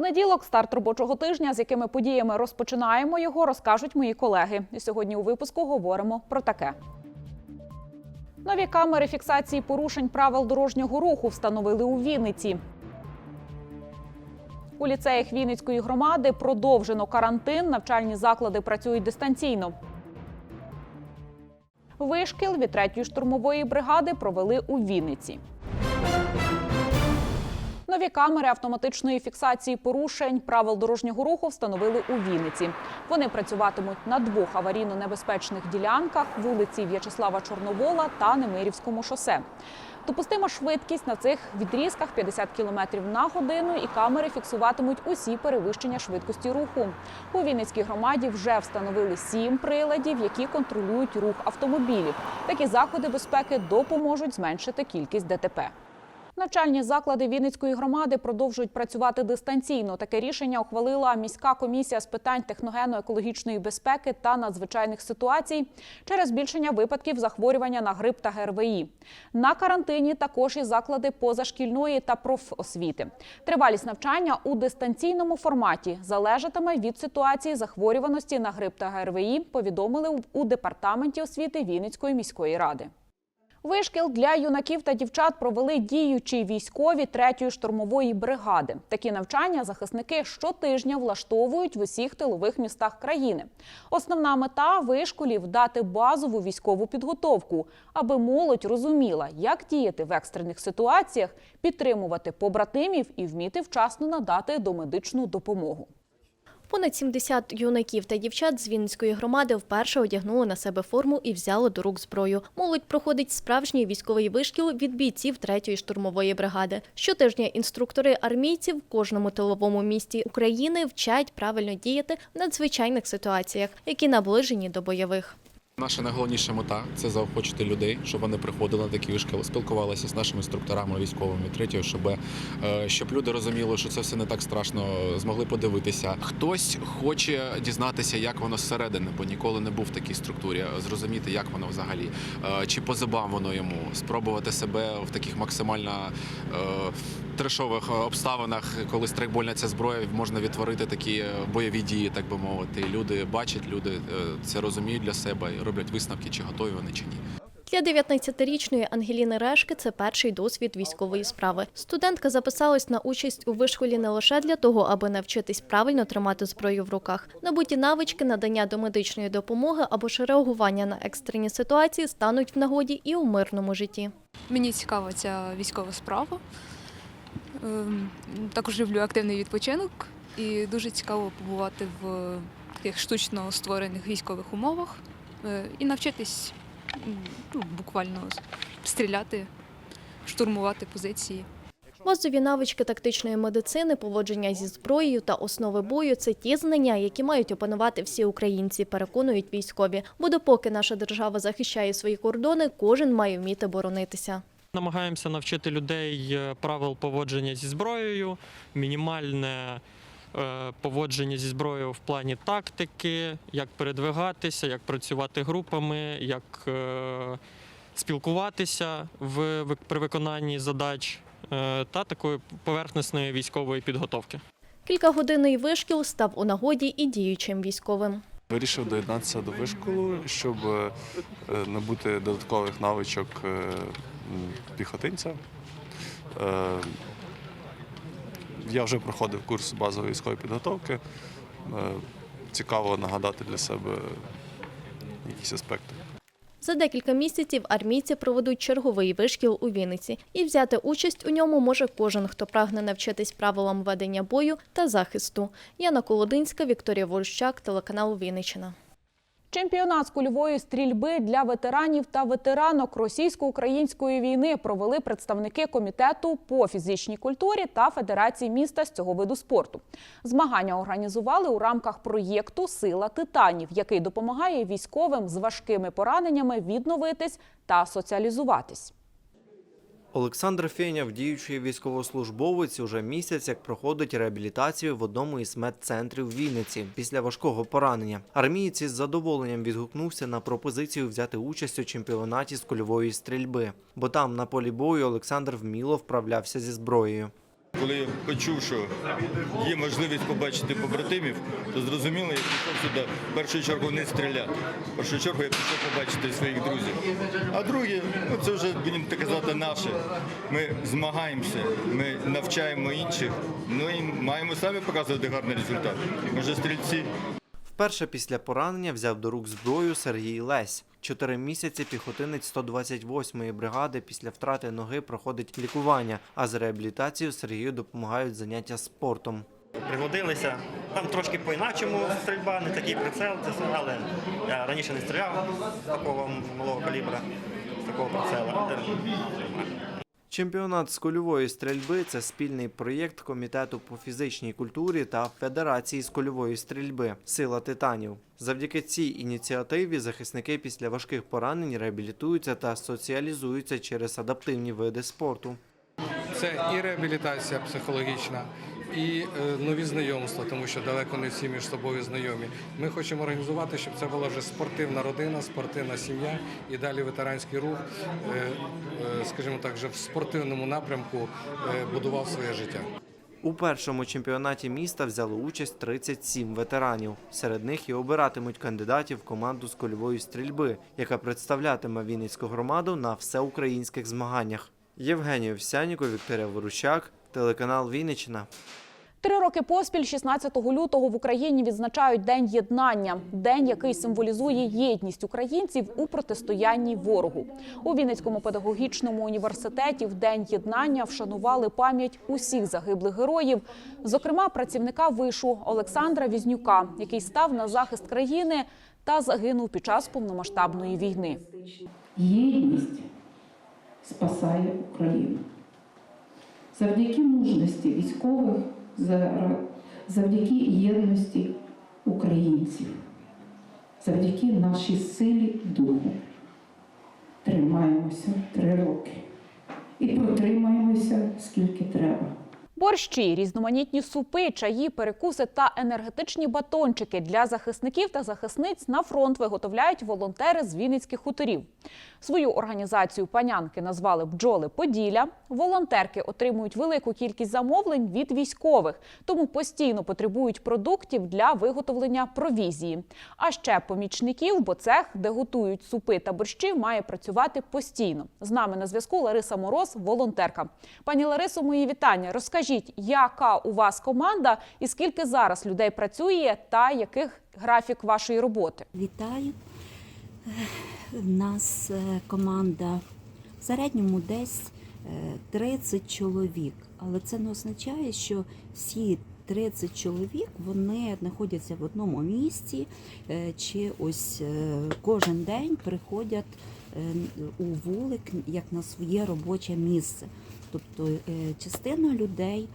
Понеділок старт робочого тижня, з якими подіями розпочинаємо його, розкажуть мої колеги. І сьогодні у випуску говоримо про таке. Нові камери фіксації порушень правил дорожнього руху встановили у Вінниці. У ліцеях Вінницької громади продовжено карантин. Навчальні заклади працюють дистанційно. Вишкіл від 3-ї штурмової бригади провели у Вінниці. Нові камери автоматичної фіксації порушень правил дорожнього руху встановили у Вінниці. Вони працюватимуть на двох аварійно-небезпечних ділянках вулиці В'ячеслава Чорновола та Немирівському шосе. Допустима швидкість на цих відрізках 50 км на годину, і камери фіксуватимуть усі перевищення швидкості руху. У Вінницькій громаді вже встановили сім приладів, які контролюють рух автомобілів. Такі заходи безпеки допоможуть зменшити кількість ДТП. Навчальні заклади Вінницької громади продовжують працювати дистанційно. Таке рішення ухвалила міська комісія з питань техногенно-екологічної безпеки та надзвичайних ситуацій через збільшення випадків захворювання на грип та ГРВІ. На карантині також і заклади позашкільної та профосвіти. Тривалість навчання у дистанційному форматі залежатиме від ситуації захворюваності на грип та ГРВІ. Повідомили у департаменті освіти Вінницької міської ради. Вишкіл для юнаків та дівчат провели діючі військові 3-ї штурмової бригади. Такі навчання захисники щотижня влаштовують в усіх тилових містах країни. Основна мета вишколів дати базову військову підготовку, аби молодь розуміла, як діяти в екстрених ситуаціях, підтримувати побратимів і вміти вчасно надати домедичну допомогу. Понад 70 юнаків та дівчат з Вінницької громади вперше одягнули на себе форму і взяли до рук зброю. Молодь проходить справжній військовий вишкіл від бійців 3-ї штурмової бригади. Щотижня інструктори армійців в кожному тиловому місті України вчать правильно діяти в надзвичайних ситуаціях, які наближені до бойових. Наша найголовніша мета це заохочити людей, щоб вони приходили на такі вишколи, спілкувалися з нашими інструкторами військовими. Третє, щоб, е, щоб люди розуміли, що це все не так страшно, змогли подивитися. Хтось хоче дізнатися, як воно зсередини, бо ніколи не був в такій структурі, зрозуміти, як воно взагалі, Е, чи по зубам воно йому, спробувати себе в таких максимально е, трешових обставинах, коли страйкбольна ця зброя можна відтворити такі бойові дії, так би мовити. Люди бачать, люди це розуміють для себе роблять висновки, чи готові вони чи ні. Для 19-річної Ангеліни Решки це перший досвід військової справи. Студентка записалась на участь у вишколі не лише для того, аби навчитись правильно тримати зброю в руках. Набуті навички надання домедичної допомоги або ж реагування на екстрені ситуації стануть в нагоді і у мирному житті. Мені цікава ця військова справа. Ем, Також люблю активний відпочинок і дуже цікаво побувати в таких штучно створених військових умовах і навчитись ну, буквально стріляти, штурмувати позиції. Базові навички тактичної медицини, поводження зі зброєю та основи бою це ті знання, які мають опанувати всі українці, переконують військові. Бо допоки наша держава захищає свої кордони, кожен має вміти боронитися. Намагаємося навчити людей е, правил поводження зі зброєю, мінімальне е, поводження зі зброєю в плані тактики, як передвигатися, як працювати групами, як е, спілкуватися в, при виконанні задач е, та такої поверхнесної військової підготовки. Кількагодинний вишкіл став у нагоді і діючим військовим. Вирішив доєднатися до вишколу, щоб е, набути додаткових навичок е, піхотинця. Я вже проходив курс базової військової підготовки. Е, Цікаво нагадати для себе якісь аспекти. За декілька місяців армійці проведуть черговий вишкіл у Вінниці, і взяти участь у ньому може кожен, хто прагне навчитись правилам ведення бою та захисту. Яна Колодинська, Вікторія Ворощак, телеканал Вінниччина. Чемпіонат з кульової стрільби для ветеранів та ветеранок російсько-української війни провели представники комітету по фізичній культурі та федерації міста з цього виду спорту. Змагання організували у рамках проєкту Сила титанів, який допомагає військовим з важкими пораненнями відновитись та соціалізуватись. Олександр Феняв, діючий військовослужбовець, уже місяць як проходить реабілітацію в одному із медцентрів Вінниці після важкого поранення. Армієць із задоволенням відгукнувся на пропозицію взяти участь у чемпіонаті з кульової стрільби, бо там на полі бою Олександр вміло вправлявся зі зброєю. Коли я почув, що є можливість побачити побратимів, то зрозуміло, я прийшов сюди в першу чергу не стріляти. В першу чергу я прийшов побачити своїх друзів. А друге, ну це вже будемо так казати, наше. Ми змагаємося, ми навчаємо інших, ну і маємо самі показувати гарний результат. Ми вже стрільці. Вперше після поранення взяв до рук зброю Сергій Лесь. Чотири місяці піхотинець 128-ї бригади після втрати ноги проходить лікування, а з реабілітацією Сергію допомагають заняття спортом. пригодилися. Там трошки по-іначому стрільба, не такий прицел, це але я раніше не стріляв такого малого калібра, такого прицела. Чемпіонат з кульової стрільби це спільний проєкт комітету по фізичній культурі та Федерації з кульової стрільби Сила титанів. Завдяки цій ініціативі захисники після важких поранень реабілітуються та соціалізуються через адаптивні види спорту. Це і реабілітація психологічна, і е, нові знайомства, тому що далеко не всі між собою знайомі. Ми хочемо організувати, щоб це була вже спортивна родина, спортивна сім'я і далі ветеранський рух, е, е, скажімо так, вже в спортивному напрямку будував своє життя. У першому чемпіонаті міста взяло участь 37 ветеранів. Серед них і обиратимуть кандидатів в команду з кульової стрільби, яка представлятиме Вінницьку громаду на всеукраїнських змаганнях. Євгеній Овсянніко, Вікторія Ворущак, телеканал Вінниччина. Три роки поспіль, 16 лютого, в Україні відзначають День єднання, день, який символізує єдність українців у протистоянні ворогу. У Вінницькому педагогічному університеті в День єднання вшанували пам'ять усіх загиблих героїв, зокрема працівника вишу Олександра Візнюка, який став на захист країни та загинув під час повномасштабної війни. Єдність спасає Україну. Завдяки мужності військових, завдяки єдності українців, завдяки нашій силі духу. Тримаємося три роки і протримаємося скільки треба. Борщі, різноманітні супи, чаї, перекуси та енергетичні батончики для захисників та захисниць на фронт виготовляють волонтери з Вінницьких хуторів. Свою організацію панянки назвали бджоли Поділля. Волонтерки отримують велику кількість замовлень від військових, тому постійно потребують продуктів для виготовлення провізії. А ще помічників, бо цех, де готують супи та борщі, має працювати постійно. З нами на зв'язку Лариса Мороз, волонтерка. Пані Ларисо, мої вітання. Розкажіть, яка у вас команда і скільки зараз людей працює, та яких графік вашої роботи? Вітаю. Е, В нас е, команда в середньому десь е, 30 чоловік, але це не означає, що всі 30 чоловік вони знаходяться в одному місці, е, чи ось е, кожен день приходять е, у вулик як на своє робоче місце. Тобто е, частина людей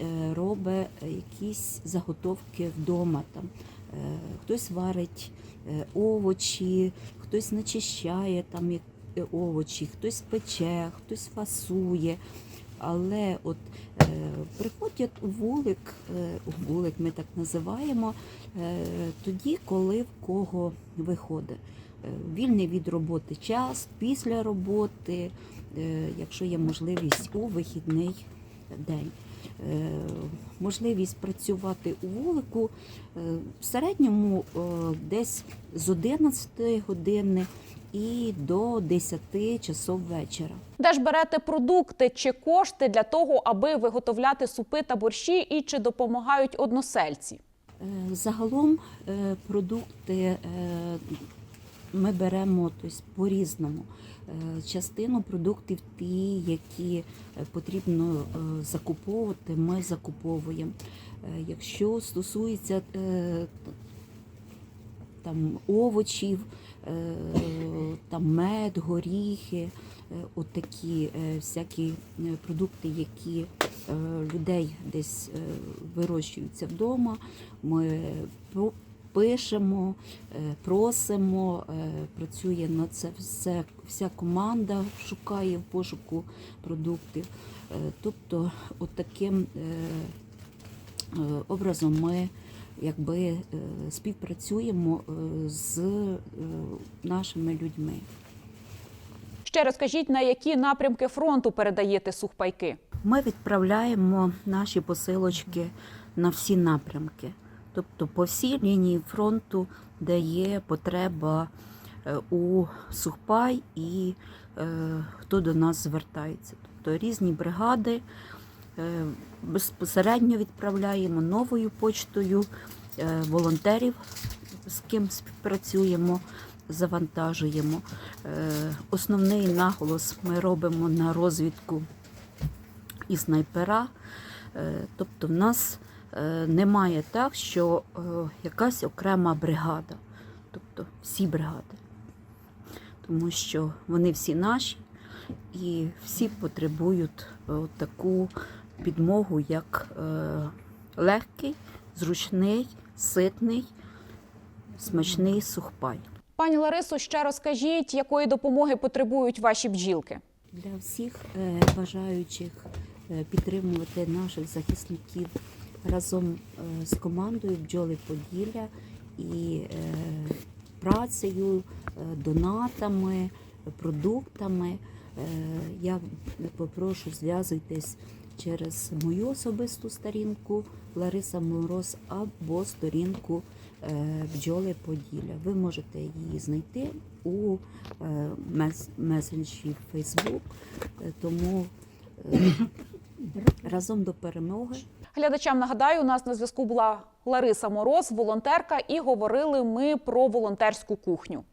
е, робить якісь заготовки вдома там. Е, Хтось варить овочі, хтось начищає там овочі, хтось пече, хтось фасує. Але от е, приходять вулик, е, вулик ми так називаємо, е, тоді, коли в кого виходить. Е, Вільний від роботи час, після роботи, якщо є можливість у вихідний день. Е, Можливість працювати у вулику е, в середньому е, десь з 11 години і до 10 часов вечора. Де ж берете продукти чи кошти для того, аби виготовляти супи та борщі, і чи допомагають односельці? Е, Загалом е, продукти е, ми беремо тобто, по-різному. Е, Частину продуктів, ті, які е, потрібно е, закуповувати, ми закуповуємо. Якщо стосується там овочів, там мед, горіхи, от такі е, всякі продукти, які людей десь вирощуються вдома. Ми пишемо, е, просимо, е, працює на це все, вся команда шукає в пошуку продуктів. Е, Тобто, от таким образом ми якби співпрацюємо з нашими людьми. Ще розкажіть, на які напрямки фронту передаєте сухпайки? Ми відправляємо наші посилочки на всі напрямки, тобто по всій лінії фронту, де є потреба е, у сухпай і е, хто до нас звертається. Тобто різні бригади е, безпосередньо відправляємо новою почтою волонтерів, з ким співпрацюємо, завантажуємо. Основний наголос ми робимо на розвідку і снайпера. Тобто в нас немає так, що е, якась окрема бригада, тобто всі бригади. Тому що вони всі наші і всі потребують е, таку підмогу, як е, легкий, зручний, ситний, смачний сухпай. Пані Ларисо, ще розкажіть, якої допомоги потребують ваші бджілки. Для всіх е, бажаючих е, підтримувати наших захисників разом е, з командою бджоли Поділля і е, працею, е, донатами, продуктами. Я попрошу зв'язуйтесь через мою особисту сторінку Лариса Мороз або сторінку бджоли Поділля. Ви можете її знайти у месенджі Facebook, тому разом до перемоги. Глядачам нагадаю, у нас на зв'язку була Лариса Мороз, волонтерка, і говорили ми про волонтерську кухню.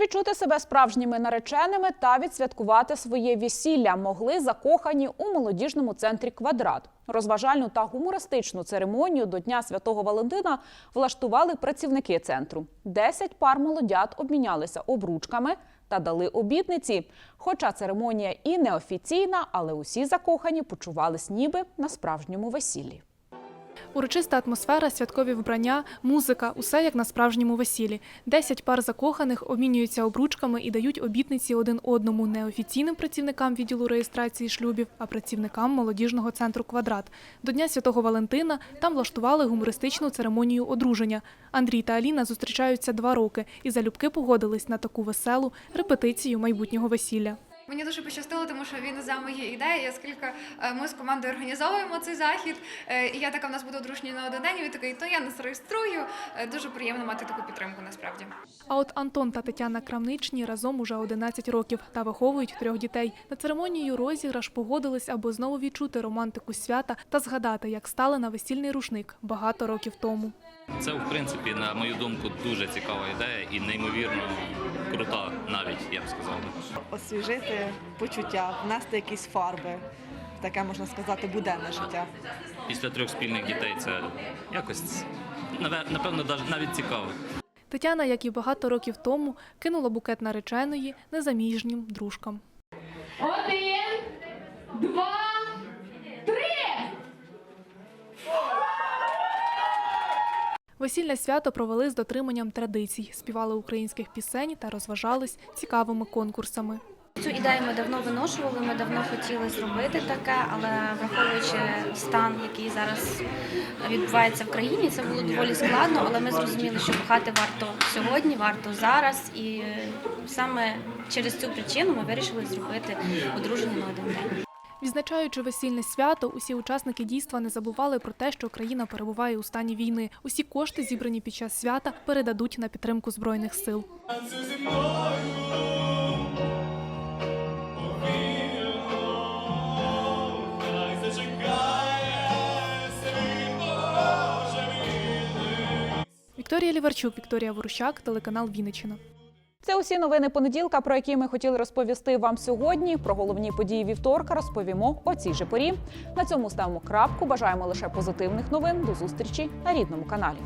Відчути себе справжніми нареченими та відсвяткувати своє весілля могли закохані у молодіжному центрі Квадрат. Розважальну та гумористичну церемонію до Дня Святого Валентина влаштували працівники центру. Десять пар молодят обмінялися обручками та дали обітниці. Хоча церемонія і неофіційна, але усі закохані почувались ніби на справжньому весіллі. Урочиста атмосфера, святкові вбрання, музика усе як на справжньому весіллі. Десять пар закоханих обмінюються обручками і дають обітниці один одному не офіційним працівникам відділу реєстрації шлюбів, а працівникам молодіжного центру Квадрат. До Дня Святого Валентина там влаштували гумористичну церемонію одруження. Андрій та Аліна зустрічаються два роки і залюбки погодились на таку веселу репетицію майбутнього весілля. Мені дуже пощастило, тому що він за мої ідеї, оскільки е, ми з командою організовуємо цей захід. е, І я така в нас буду дружні на один день. і Він такий, то я нас реєструю. Е, Дуже приємно мати таку підтримку насправді. А от Антон та Тетяна Крамничні разом уже 11 років та виховують трьох дітей. На церемонію розіграш погодились, аби знову відчути романтику свята та згадати, як стали на весільний рушник багато років тому. Це, в принципі, на мою думку, дуже цікава ідея і неймовірно крута, навіть я б сказав. освіжити почуття, внести якісь фарби, таке можна сказати, буденне життя. Після трьох спільних дітей це якось напевно навіть- навіть цікаво. Тетяна, як і багато років тому, кинула букет нареченої незаміжнім дружкам. Один, два, Весільне свято провели з дотриманням традицій, співали українських пісень та розважались цікавими конкурсами. Цю ідею ми давно виношували, ми давно хотіли зробити таке, але враховуючи стан, який зараз відбувається в країні, це було доволі складно, але ми зрозуміли, що кохати варто сьогодні, варто зараз, і саме через цю причину ми вирішили зробити одруження на один день. Відзначаючи весільне свято, усі учасники дійства не забували про те, що країна перебуває у стані війни. Усі кошти, зібрані під час свята, передадуть на підтримку збройних сил. Вікторія Ліварчук, Вікторія Ворущак, телеканал Вінниччина. Це усі новини понеділка, про які ми хотіли розповісти вам сьогодні. Про головні події вівторка розповімо о цій же порі. На цьому ставимо крапку. Бажаємо лише позитивних новин. До зустрічі на рідному каналі.